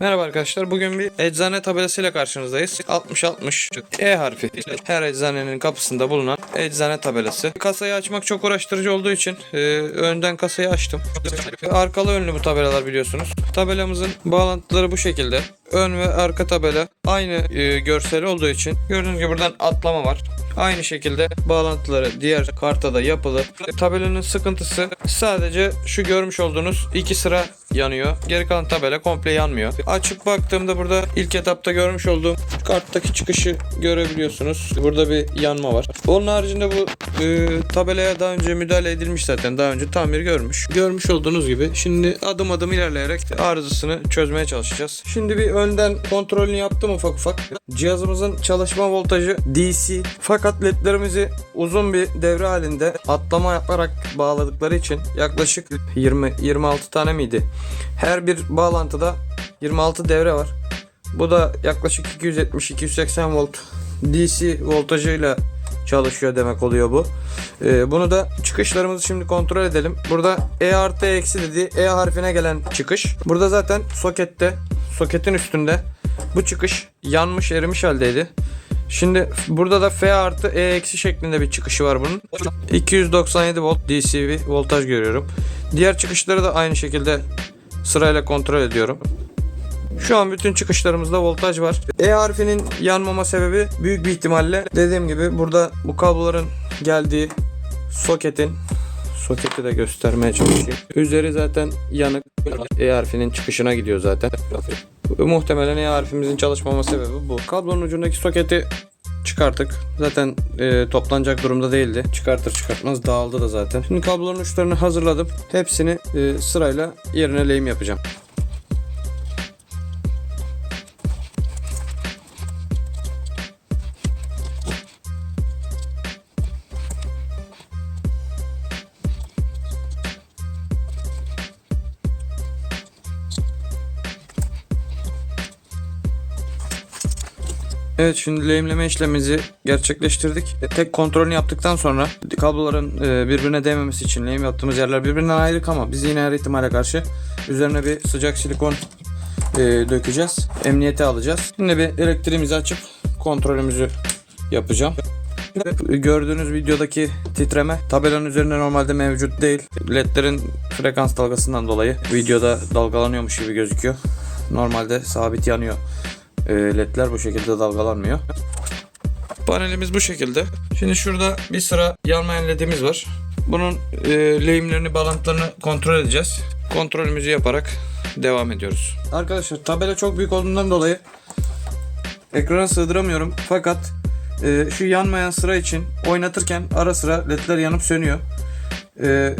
Merhaba arkadaşlar. Bugün bir eczane tabelasıyla karşınızdayız. 60-60 E harfi. Her eczanenin kapısında bulunan eczane tabelası. Kasayı açmak çok uğraştırıcı olduğu için e, önden kasayı açtım. Arkalı önlü bu tabelalar biliyorsunuz. Tabelamızın bağlantıları bu şekilde. Ön ve arka tabela aynı e, görseli olduğu için gördüğünüz gibi buradan atlama var. Aynı şekilde bağlantıları diğer karta da yapılı. Tabelanın sıkıntısı sadece şu görmüş olduğunuz iki sıra yanıyor. Geri kalan tabela komple yanmıyor. Açıp baktığımda burada ilk etapta görmüş olduğum karttaki çıkışı görebiliyorsunuz. Burada bir yanma var. Onun haricinde bu e, tabelaya daha önce müdahale edilmiş zaten. Daha önce tamir görmüş. Görmüş olduğunuz gibi şimdi adım adım ilerleyerek arızasını çözmeye çalışacağız. Şimdi bir önden kontrolünü yaptım ufak ufak. Cihazımızın çalışma voltajı DC. Fakat ledlerimizi uzun bir devre halinde atlama yaparak bağladıkları için yaklaşık 20 26 tane miydi? Her bir bağlantıda 26 devre var. Bu da yaklaşık 270-280 volt DC voltajıyla çalışıyor demek oluyor bu. Ee, bunu da çıkışlarımızı şimdi kontrol edelim. Burada E artı eksi dediği E harfine gelen çıkış. Burada zaten sokette, soketin üstünde bu çıkış yanmış erimiş haldeydi. Şimdi burada da F artı E eksi şeklinde bir çıkışı var bunun. 297 volt DC bir voltaj görüyorum. Diğer çıkışları da aynı şekilde sırayla kontrol ediyorum. Şu an bütün çıkışlarımızda voltaj var. E harfinin yanmama sebebi büyük bir ihtimalle dediğim gibi burada bu kabloların geldiği soketin soketi de göstermeye çalışayım. Üzeri zaten yanık. E harfinin çıkışına gidiyor zaten. Muhtemelen E harfimizin çalışmama sebebi bu. Kablonun ucundaki soketi çıkarttık. Zaten e, toplanacak durumda değildi. Çıkartır çıkartmaz dağıldı da zaten. Şimdi kabloların uçlarını hazırladım. Hepsini e, sırayla yerine lehim yapacağım. Evet şimdi lehimleme işlemimizi gerçekleştirdik. E, Tek kontrolünü yaptıktan sonra kabloların e, birbirine değmemesi için lehim yaptığımız yerler birbirinden ayrık ama biz yine her ihtimale karşı üzerine bir sıcak silikon e, dökeceğiz. Emniyete alacağız. Şimdi bir elektriğimizi açıp kontrolümüzü yapacağım. Gördüğünüz videodaki titreme tabelanın üzerinde normalde mevcut değil. LED'lerin frekans dalgasından dolayı videoda dalgalanıyormuş gibi gözüküyor. Normalde sabit yanıyor ledler bu şekilde dalgalanmıyor. Panelimiz bu şekilde. Şimdi şurada bir sıra yanmayan ledimiz var. Bunun e, lehimlerini, bağlantılarını kontrol edeceğiz. Kontrolümüzü yaparak devam ediyoruz. Arkadaşlar tabela çok büyük olduğundan dolayı ekrana sığdıramıyorum. Fakat e, şu yanmayan sıra için oynatırken ara sıra ledler yanıp sönüyor. E,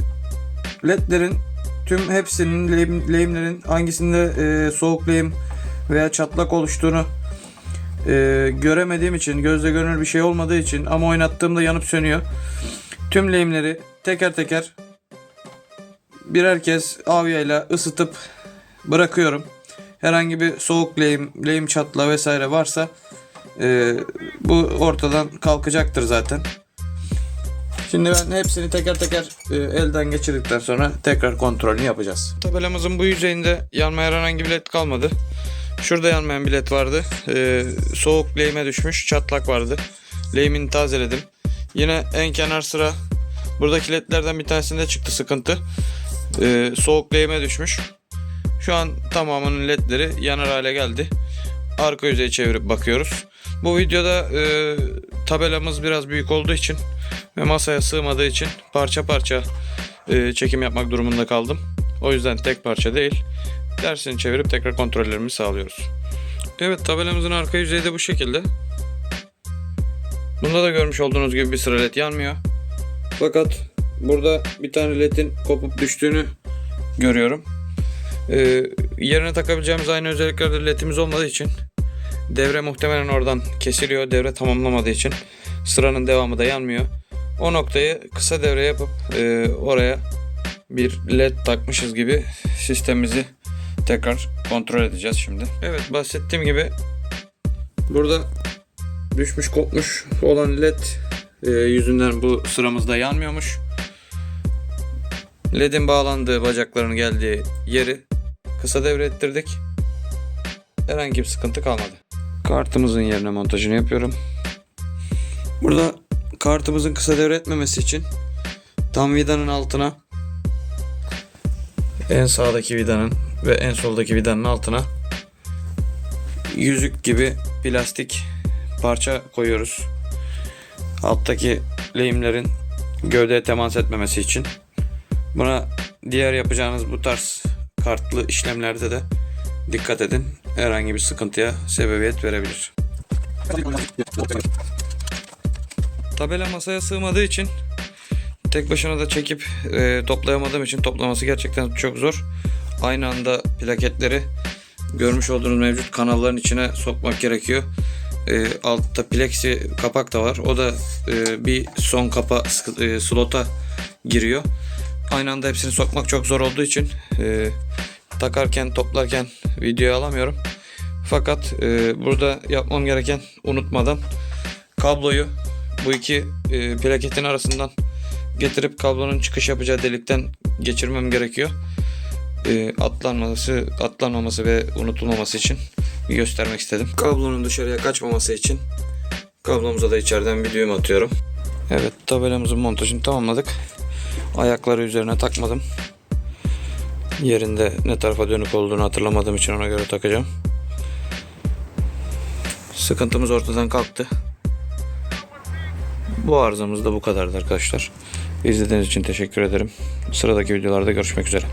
ledlerin tüm hepsinin lehim- lehimlerin hangisinde e, soğuk lehim veya çatlak oluştuğunu e, göremediğim için gözle görünür bir şey olmadığı için ama oynattığımda yanıp sönüyor. Tüm lehimleri teker teker birer kez avyayla ısıtıp bırakıyorum. Herhangi bir soğuk lehim, lehim çatla vesaire varsa e, bu ortadan kalkacaktır zaten. Şimdi ben hepsini teker teker e, elden geçirdikten sonra tekrar kontrolünü yapacağız. Tabelamızın bu yüzeyinde yanmayan herhangi bir led kalmadı. Şurada yanmayan bir led vardı. E, soğuk lehime düşmüş. Çatlak vardı. Lehimini tazeledim. Yine en kenar sıra buradaki ledlerden bir tanesinde çıktı sıkıntı. E, soğuk lehime düşmüş. Şu an tamamının ledleri yanar hale geldi. Arka yüzeyi çevirip bakıyoruz. Bu videoda e, tabelamız biraz büyük olduğu için ve masaya sığmadığı için parça parça e, çekim yapmak durumunda kaldım. O yüzden tek parça değil. Dersini çevirip tekrar kontrollerimizi sağlıyoruz. Evet tabelamızın arka yüzeyi de bu şekilde. Bunda da görmüş olduğunuz gibi bir sıra led yanmıyor. Fakat burada bir tane ledin kopup düştüğünü görüyorum. Ee, yerine takabileceğimiz aynı özelliklerde ledimiz olmadığı için devre muhtemelen oradan kesiliyor. Devre tamamlamadığı için sıranın devamı da yanmıyor. O noktayı kısa devre yapıp e, oraya bir led takmışız gibi sistemimizi tekrar kontrol edeceğiz şimdi. Evet bahsettiğim gibi burada düşmüş kopmuş olan led e, yüzünden bu sıramızda yanmıyormuş. Ledin bağlandığı bacakların geldiği yeri kısa devre ettirdik. herhangi bir sıkıntı kalmadı. Kartımızın yerine montajını yapıyorum. Burada kartımızın kısa devre etmemesi için tam vidanın altına en sağdaki vidanın ve en soldaki vidanın altına yüzük gibi plastik parça koyuyoruz. Alttaki lehimlerin gövdeye temas etmemesi için. Buna diğer yapacağınız bu tarz kartlı işlemlerde de dikkat edin. Herhangi bir sıkıntıya sebebiyet verebilir. Tabela masaya sığmadığı için tek başına da çekip e, toplayamadığım için toplaması gerçekten çok zor. Aynı anda plaketleri görmüş olduğunuz mevcut kanalların içine sokmak gerekiyor. E, altta plexi kapak da var. O da e, bir son kapa e, slota giriyor. Aynı anda hepsini sokmak çok zor olduğu için e, takarken toplarken videoya alamıyorum. Fakat e, burada yapmam gereken unutmadan kabloyu bu iki e, plaketin arasından getirip kablonun çıkış yapacağı delikten geçirmem gerekiyor. E, atlanması, atlanmaması ve unutulmaması için göstermek istedim. Kablonun dışarıya kaçmaması için kablomuza da içeriden bir düğüm atıyorum. Evet tabelamızın montajını tamamladık. Ayakları üzerine takmadım. Yerinde ne tarafa dönük olduğunu hatırlamadığım için ona göre takacağım. Sıkıntımız ortadan kalktı. Bu arızamız da bu kadardı arkadaşlar. İzlediğiniz için teşekkür ederim. Sıradaki videolarda görüşmek üzere.